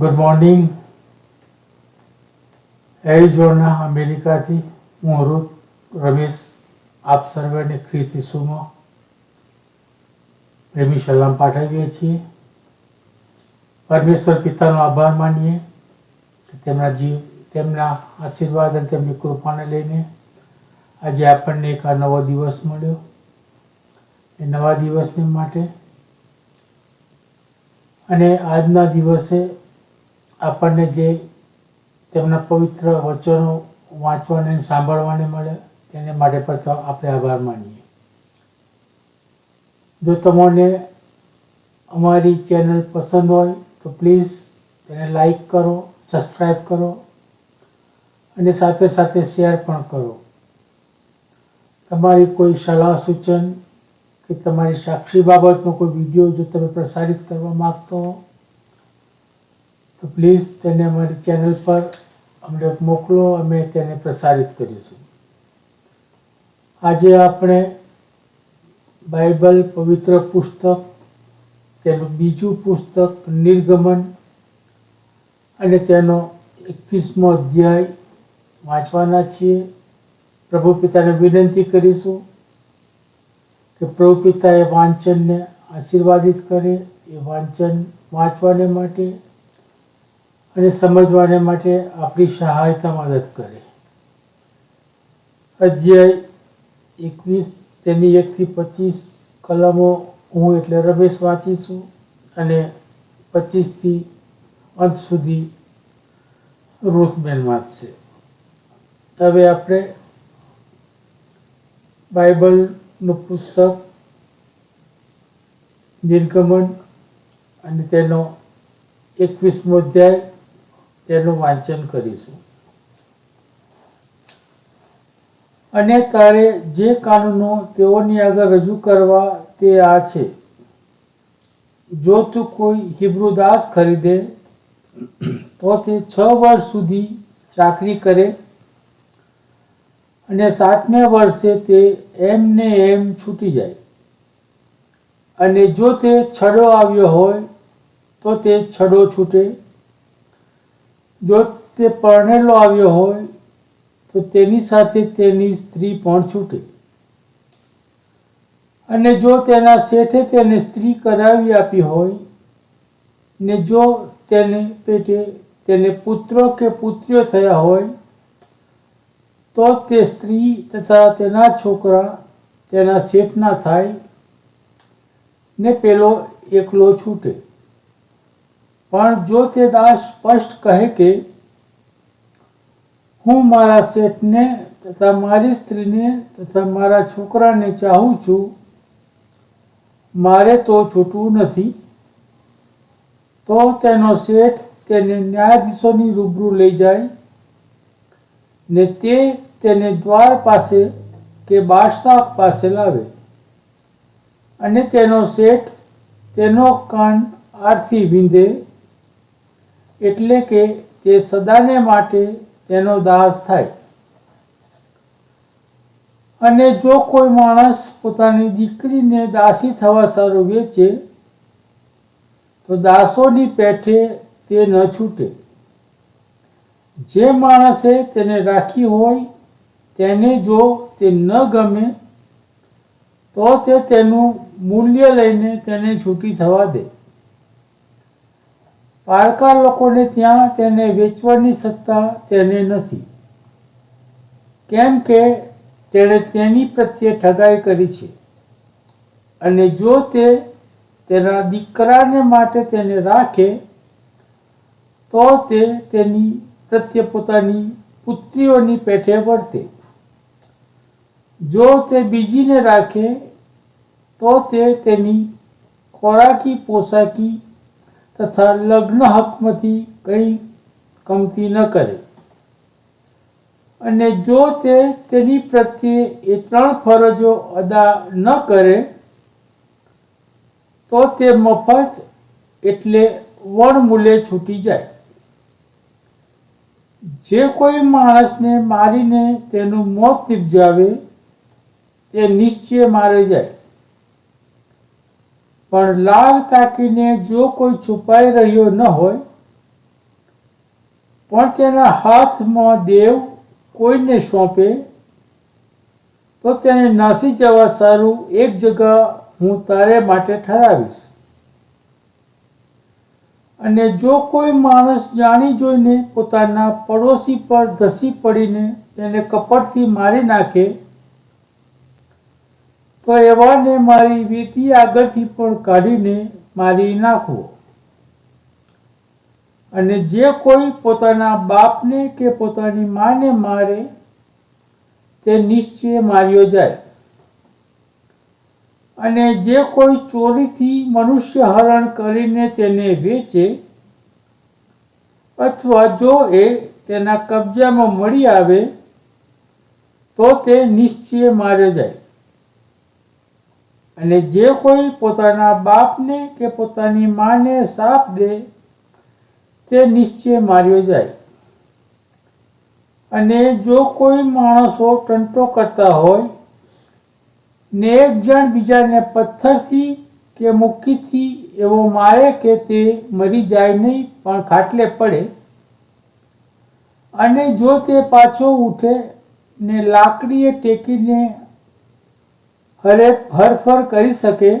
Good morning Arizona અમેરિકાથી હું રૂત રમેશ, આપ સર્વેને ખ્રિસ્ત ઈસુમાં પ્રેમી સલામ પાઠવીએ છીએ. પરમેશ્વર પિતાનો આભાર માનીએ. તેમના જીવ, તેમના આશીર્વાદ અને તેમની કૃપાને લઈને આજે આપણને એક આ નવો દિવસ મળ્યો. એ નવા દિવસને માટે અને આજના દિવસે આપણને જે તેમના પવિત્ર વચનો વાંચવાને સાંભળવાને મળે, તેને માટે પણ આપણે આભાર માનીએ. જો તમને અમારી ચેનલ પસંદ હોય, તો પ્લીઝ તેને લાઈક કરો સબસ્ક્રાઈબ કરો, અને સાથે સાથે શેર પણ કરો. તમારી કોઈ સલાહ, સૂચન કે તમારી સાક્ષી બાબતનો કોઈ વીડિયો જો તમે પ્રસારિત કરવા માંગતો હો તો પ્લીઝ તેને અમારી ચેનલ પર અમને મોકલો, અમે તેને પ્રસારિત કરીશું. આજે આપણે બાઇબલ પવિત્ર પુસ્તક, તેનું બીજું પુસ્તક નિર્ગમન અને તેનો એકવીસમો અધ્યાય વાંચવાના છીએ. પ્રભુ પિતાને વિનંતી કરીશું કે પ્રભુ પિતા એ વાંચનને આશીર્વાદિત કરે, એ વાંચન વાંચવાને માટે અને સમજવાને માટે આપણી સહાયતા મદદ કરે. અધ્યાય એકવીસ તેની એકથી પચીસ કલમો હું એટલે રમેશ વાંચીશું અને પચીસથી અંત સુધી રૂથબેન વાંચશે. હવે આપણે બાઇબલનું પુસ્તક નિર્ગમન અને તેનો એકવીસમો અધ્યાય તેનું વાંચન કરીશું. અને તારે જે કાનૂનો તેઓની આગળ રજૂ કરવા તે આ છે. જો તું કોઈ હિબ્રુ દાસ ખરીદે, તો તે છ વર્ષ સુધી ચાકરી કરે અને સાતમે વર્ષે તે એમને એમ છૂટી જાય. અને જો તે છડો આવ્યો હોય, તો તે છડો છૂટે. જો તે પરણેલો આવ્યો હોય, તો તેની સાથે તેની સ્ત્રી પણ છૂટે. અને જો તેના શેઠે તેને સ્ત્રી કરાવી આપી હોય, ને જો તેને પેટે તેને પુત્રો કે પુત્રીઓ થયા હોય, તો તે સ્ત્રી તથા તેના છોકરા તેના શેઠના થાય, ને પેલો એકલો છૂટે. પણ જો તે દાસ સ્પષ્ટ કહે કે, હું મારા શેઠને તથા મારી સ્ત્રીને તથા મારા છોકરાને ચાહું છું, મારે તો છૂટવું નથી, તો તેનો શેઠ તેને ન્યાયાધીશોની રૂબરૂ લઈ જાય, ને તે તેને દ્વાર પાસે કે બાદશાહ પાસે લાવે. અને તેનો શેઠ તેનો કાન આરથી વીંધે એટલે કે તે સદાને માટે તેનો દાસ થાય. અને જો કોઈ માણસ પોતાની દીકરીને દાસી થવા સારું વેચે, તો દાસોની પેઠે તે ન છૂટે. જે માણસે તેને રાખી હોય, તેને જો તે ન ગમે, તો તે તેનું મૂલ્ય લઈને તેને છૂટી થવા દે. પારકા લોકોને ત્યાં તેને વેચવાની સત્તા તેને નથી. કેમ કે તેણે તેની પ્રત્યે ઠગાઈ કરી છે. અને જો તે તેના દીકરાને માટે તેને રાખે, તો તે તેની પ્રત્યે પોતાની પુત્રીઓની પેઠે વર્તે જો તે બીજીને રાખે, તો તે તેની ખોરાકી, પોશાકી તથા લગ્ન હકમાંથી કંઈ કમતી ન કરે. અને જો તે તેની પ્રત્યે એ ત્રણ ફરજો અદા ન કરે, તો તે મફત એટલે વણમૂલે છૂટી જાય. જે કોઈ માણસને મારીને તેનું મોત નિપજાવે, તે નિશ્ચય મારે જાય. પણ લાલ તાકીને જો કોઈ છુપાઈ રહ્યો ન હોય, પણ તેના હાથમાં દેવ કોઈને સોંપે, તો તેને નાસી જવા સારું એક જગા હું તારે માટે ઠરાવીશ. અને જો કોઈ માણસ જાણી જોઈને પોતાના પડોશી પર ધસી પડીને તેને કપટથી મારી નાખે તો એવાને મારી વીતી આગળથી પણ કાઢીને મારી નાખવો અને જે કોઈ પોતાના બાપને કે પોતાની માને મારે, તે નિશ્ચય માર્યો જાય. અને જે કોઈ ચોરીથી મનુષ્ય હરણ કરીને તેને વેચે, અથવા જો એ તેના કબજામાં મળી આવે, તો તે નિશ્ચય માર્યો જાય. અને જે કોઈ પોતાના બાપને કે પોતાની માને સાપ દે, તે નિશ્ચય માર્યો જાય. અને જો કોઈ માણસો ટંટો કરતા હોય, ને એક જણ બીજાને પથ્થરથી કે મુક્કીથી એવો મારે કે તે મરી જાય નહીં, પણ ખાટલે પડે, અને જો તે પાછો ઉઠે ને લાકડીએ ટેકીને હરે હરફર કરી શકે,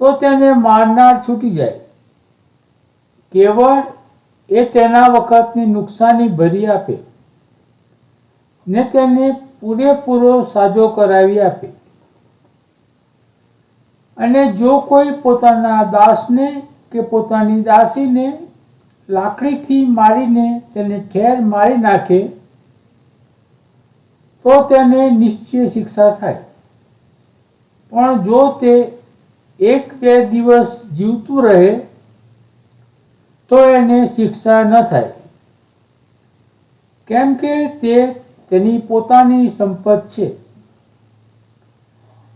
તો તેને મારનાર છૂટી જાય. કેવળ એ તેના વખતની નુકસાની ભરી આપે ને તેને પૂરેપૂરો સાજો કરાવી આપે. અને જો કોઈ પોતાના દાસને કે પોતાની દાસીને લાકડીથી મારીને તેને ઠેર મારી નાખે, તો તેને નિશ્ચય શિક્ષા થાય. પણ જો તે એક બે દિવસ જીવતું રહે, તો એને શિક્ષા ન થાય. કેમ કે તે તેની પોતાની સંપત છે.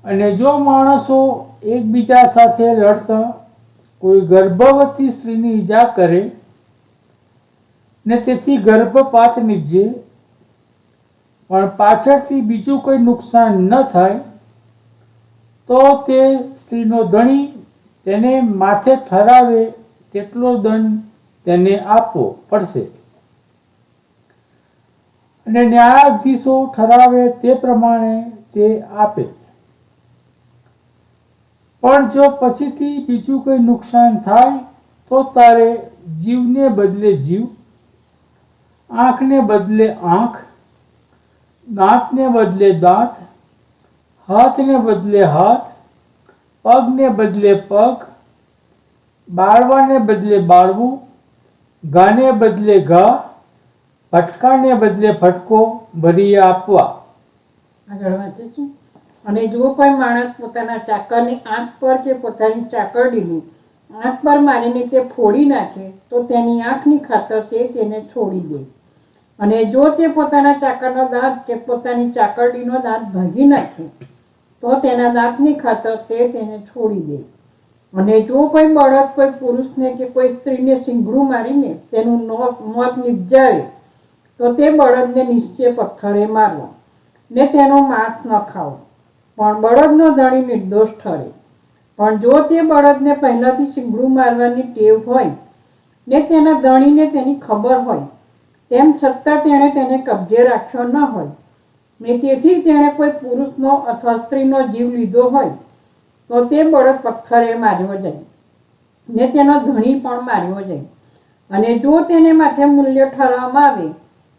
અને જો માણસો એકબીજા સાથે લડતા, કોઈ ગર્ભવતી સ્ત્રીની ઈજા કરે, ને તેથી ગર્ભપાત નીપજે, પણ પાછળથી બીજું કોઈ નુકસાન ન થાય તો તે સ્ત્રીનો ધણી તેને માથે ઠરાવે તેટલો દંડ તેને આપવો પડશે. અને ન્યાયાધીશો ઠરાવે તે પ્રમાણે તે આપે. પણ જો પછીથી બીજું કોઈ નુકસાન થાય, તો તારે જીવને બદલે જીવ, આંખને બદલે આંખ, દાંતને બદલે દાંત હાથને બદલે હાથ, પગને બદલે પગ, બાળવાને બદલે બાળવું, ગાને બદલે ઘા ફટકાને બદલે ફટકો ભરી આપવા. આગળ વાંચીશું અને જો કોઈ માણસ પોતાના ચાકરની આંખ પર કે પોતાની ચાકરડીની આંખ પર મારીને તે ફોડી નાખે, તો તેની આંખની ખાતર તે તેને છોડી દે. અને જો તે પોતાના ચાકરનો દાંત કે પોતાની ચાકરડીનો દાંત ભાગી નાખે તો તેના દાંતની ખાતર તે તેને છોડી દે. અને જો કોઈ બળદ કોઈ પુરુષને કે કોઈ સ્ત્રીને સિંગડું મારીને તેનું મોત નિપજાવે, તો તે બળદને નિશ્ચય પથ્થરે મારવો. ને તેનો માંસ ન ખાવો. પણ બળદનો ધણી નિર્દોષ ઠરે. પણ જો તે બળદને પહેલાથી સિંઘડું મારવાની ટેવ હોય, ને તેના ધણીને તેની ખબર હોય, તેમ છતાં તેણે તેને કબજે રાખ્યો ન હોય ને તેથી તેણે કોઈ પુરુષનો અથવા સ્ત્રીનો જીવ લીધો હોય, તો તે બળદ પથ્થરે માર્યો જાય. ને તેનો ધણી પણ માર્યો જાય. અને જો તેને માથે મૂલ્ય ઠરવામાં આવે,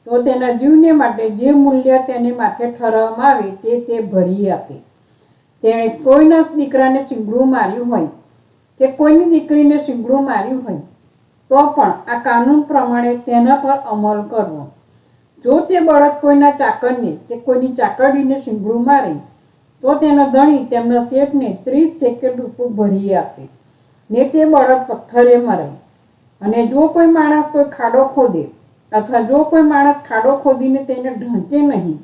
તો તેના જીવને માટે જે મૂલ્ય તેને માથે ઠરવામાં આવે, તે તે ભરી આપે. તેણે કોઈના દીકરાને શીંગડું માર્યું હોય, કે કોઈની દીકરીને શીંગડું માર્યું હોય, તો પણ આ કાનૂન પ્રમાણે તેના પર અમલ કરવો. જો તે બળદ કોઈના ચાકરને કે કોઈની ચાકરડીને શીંગડું મારે, તો તેનો ધણી તેમના શેઠને ત્રીસ સેકન્ડ રૂપિયું ભરી આપે. ને તે બળદ પથ્થરે મરે. અને જો કોઈ માણસ કોઈ ખાડો ખોદે, અથવા જો કોઈ માણસ ખાડો ખોદીને તેને ઢાંકે નહીં,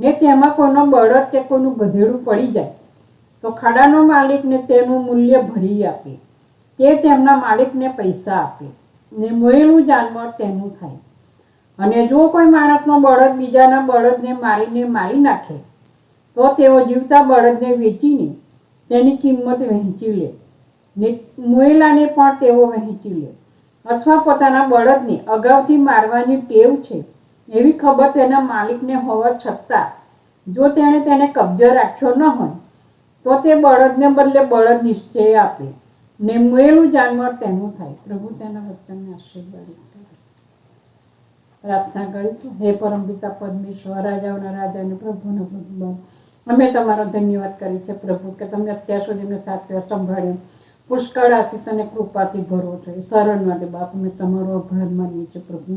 ને તેમાં કોઈનો બળદ કે કોઈનું ગધેડું પડી જાય, તો ખાડાનો માલિકને તેનું મૂલ્ય ભરી આપે. તે તેમના માલિકને પૈસા આપે. ને મોયેલું જાનવર તેનું થાય. અને જો કોઈ માણસનો બળદ બીજાના બળદને મારીને મારી નાખે, તો તેઓ જીવતા બળદને વેચીને તેની કિંમત વહેંચી લે. ને મોયેલાને પણ તેઓ વહેંચી લે. અથવા પોતાના બળદને અગાઉથી મારવાની ટેવ છે એવી ખબર તેના માલિકને હોવા છતાં, જો તેણે તેને કબજો રાખ્યો ન હોય, તો તે બળદને બદલે બળદ નિશ્ચય આપે. ને મુયેલું જાનવર તેનું થાય. પ્રભુ તેના વચનને આશીર્વાદિત કરે પ્રાર્થના કરીશું હે પરમ પિતા પરમેશ્વર, રાજાઓના રાજા અને પ્રભુનો પ્રભુ અમે તમારો ધન્યવાદ કરીએ છીએ પ્રભુ, કે તમે અત્યાર સુધી અમને સાથે સંભાળ્યો. પુષ્કળ આશીષ અને કૃપાથી ભરો છો શરણ માટે બાપ, અમે તમારો આભાર માનીએ છીએ પ્રભુ.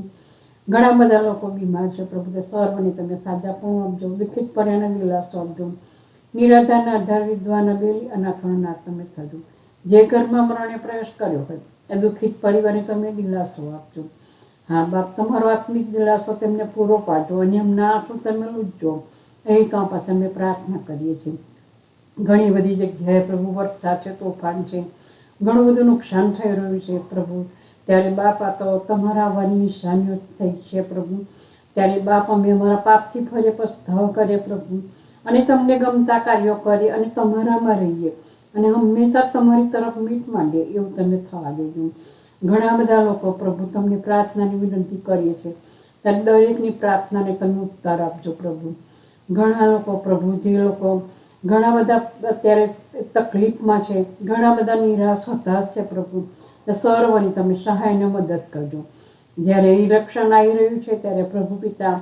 ઘણા બધા લોકો બીમાર છે પ્રભુ કે સર્વને તમે સાજાપણું આપજો. દુઃખિત પર્યાના દિલાસો આપજો. નિરાધારના આધાર, વિદ્વાન બેલી અનાથોના તમે થજો જે ઘરમાં મરણે પ્રવેશ કર્યો હોય, એ દુઃખિત પરિવારને તમે દિલાસો આપજો. હા, બાપ, તમારો આત્મિક દિલાસો તેમને પૂરો પાડજો અને એમના આંસુ તમે લૂંટજો એ કામ પાસે અમે પ્રાર્થના કરીએ છીએ. ઘણી બધી જગ્યાએ પ્રભુ વરસાદ છે, તોફાન છે. ઘણું બધું નુકસાન થઈ રહ્યું છે, પ્રભુ. ત્યારે બાપ તો તમારા આવવાની નિશાનીઓ થઈ છે, પ્રભુ. ત્યારે બાપ, અમે અમારા પાપથી ફરે, પસ્તાવ કરીએ, પ્રભુ. અને તમને ગમતા કાર્યો કરીએ અને તમારામાં રહીએ. અને હંમેશા તમારી તરફ મીટ માંડીએ, એવું તમે થવા દેજો. ઘણા બધા લોકો પ્રભુ તમને પ્રાર્થનાની વિનંતી કરીએ છીએ. ત્યારે દરેકની પ્રાર્થનાને તમે ઉપકાર આપજો પ્રભુ. ઘણા લોકો પ્રભુ, જે લોકો ઘણા બધા અત્યારે તકલીફમાં છે, ઘણા બધા નિરાશ હતાશ છે પ્રભુ. સર્વની તમે સહાયને મદદ કરજો. જ્યારે ઇલેક્શન આવી રહ્યું છે, ત્યારે પ્રભુ પિતા,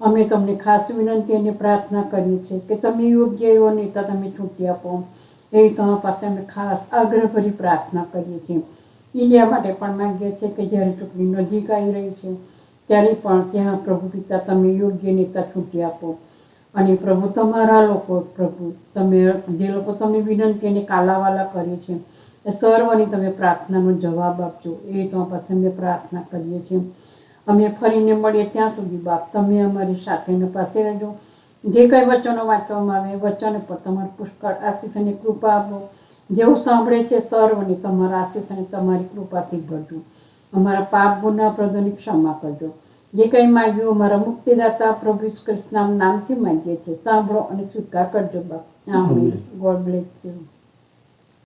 અમે તમને ખાસ વિનંતી અને પ્રાર્થના કરીએ છીએ કે તમે યોગ્ય એવો નેતા તમે છૂટી આપો. એ તમારા પાસે અમે ખાસ આગ્રહભરી પ્રાર્થના કરીએ છીએ. ઇન્ડિયા માટે પણ માંગીએ છીએ કે જ્યારે ચૂંટણી નજીક આવી રહી છે, ત્યારે પણ ત્યાં પ્રભુ પિતા તમે યોગ્ય નેતા ચૂંટી આપો. અને પ્રભુ તમારા લોકો, પ્રભુ તમે, જે લોકો તમે વિનંતી અને કાલાવાલા કરીએ છીએ એ સર્વની તમે પ્રાર્થનાનો જવાબ આપજો. એ તો પાસે અમે પ્રાર્થના કરીએ છીએ. અમે ફરીને મળીએ ત્યાં સુધી બાપ, તમે અમારી સાથે પાસે રહેજો. જે કંઈ વચનો વાંચવામાં આવે વચનો પર તમારું પુષ્કળ આશીષ અને કૃપા આપો. જેવું સાંભળે છે સર્વની તમારા આશીષ અને તમારી કૃપાથી ભરજો અમારા પાપ ગુના પ્રદોની ક્ષમા કરજો. જે કંઈ માંગ્યું અમારા મુક્તિદાતા પ્રભુ કૃષ્ણ નામથી માંગીએ છીએ સાંભળો અને સ્વીકાર કરજો બાપ. આમીન. God bless you